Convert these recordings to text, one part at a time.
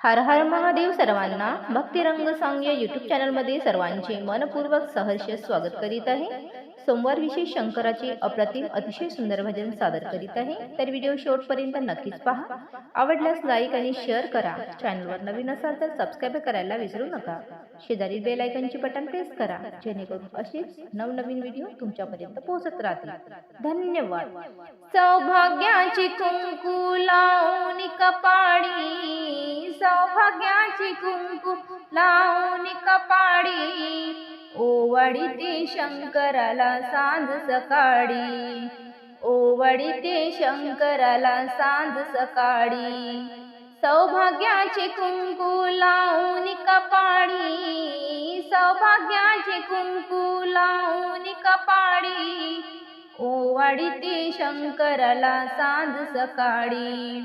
हर हर महादेव सर्वांना भक्तिरंग सांग या युट्यूब चॅनलमध्ये सर्वांचे मनपूर्वक सहर्ष स्वागत करीत आहे. सोमवार विशेष शंकराचे अप्रतिम अतिशय सुंदर भजन सादर करीत आहे. तर व्हिडिओ शेवटपर्यंत नक्कीच पहा. आवडल्यास लाईक आणि शेअर करा. चॅनलवर नवीन असाल तर सबस्क्राईब करायला विसरू नका. शेजारी बेल आयकनची बटन प्रेस करा. जेणेकरून असेच नवनवीन व्हिडिओ तुमच्यापर्यंत पोहोचत राहतील. धन्यवाद. सौभाग्याची कुंकू लावून कपाडी सौभाग्याची कुंकू लावून कपाडी ओवाडी ते शंकराला सांज सकाळी. ओवाडी ते शंकराला सांज सकाळी. सौभाग्याचे कुंकू लावून कपाडी सौभाग्याचे कुंकू लावून कपाडी ओवाडी ते शंकराला सांज सकाळी.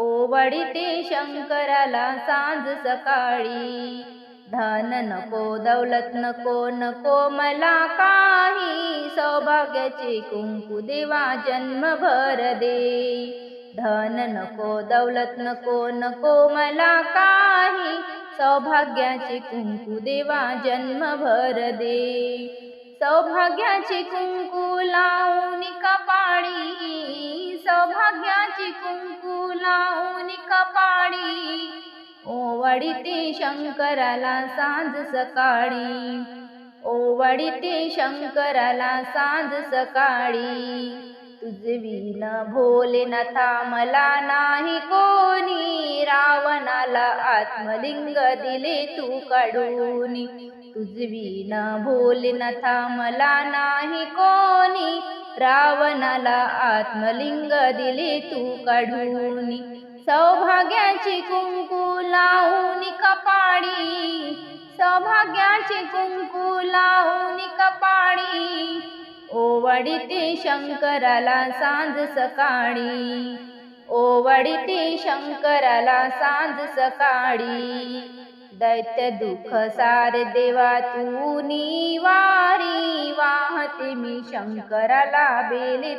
ओवाडी शंकराला सांज सकाळी. धन नको दौलत नको नको मला काही. सौभाग्याचे कुंकू देवा जन्मभर दे. धन नको दौलत नको नको मला काही. सौभाग्याचे कुंकू देवा जन्मभर दे. सौभाग्याचे कुंकू लावून का कुंकू कपाळी. कपाडी शंकराला सांज सकाळी. ओवाडी शंकराला सांज सकाळी. तुझवीन भोलेनाथा मला नाही कोणी. रावणाला आत्मलिंग दिले तू काढून. तुझवीन भोलेनाथा मला नाही कोणी. रावणाला आत्मलिंग दिले तू काढून. सौभाग्याची कुंकू लावून कपाडी सौभाग्याची कुंकू लावून कपाडी ओवडीते शंकराला सांज सकाळी. ओवडीते शंकराला सांज सकाळी. दैत्य दुःख सारे देवा तू निवा शंकराला बेले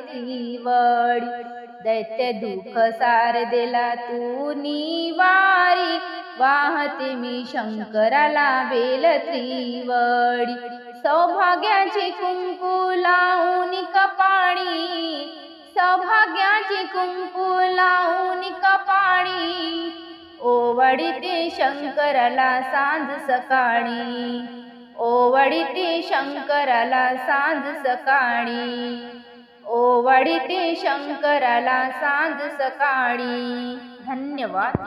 वडी. दैत्य दुःख सार देला तू निवारी. वाहते मी शंकराला बेल त्रिवडी सौभाग्याचे कुंकू लावून कपाणी सौभाग्याचे कुंकू लावून कपाणी ओवडी ते शंकराला सांज सकाळी. ओवडी शंकराला सांज सकाळी. ओवाडी शंकराला सांज सकाळी. धन्यवाद.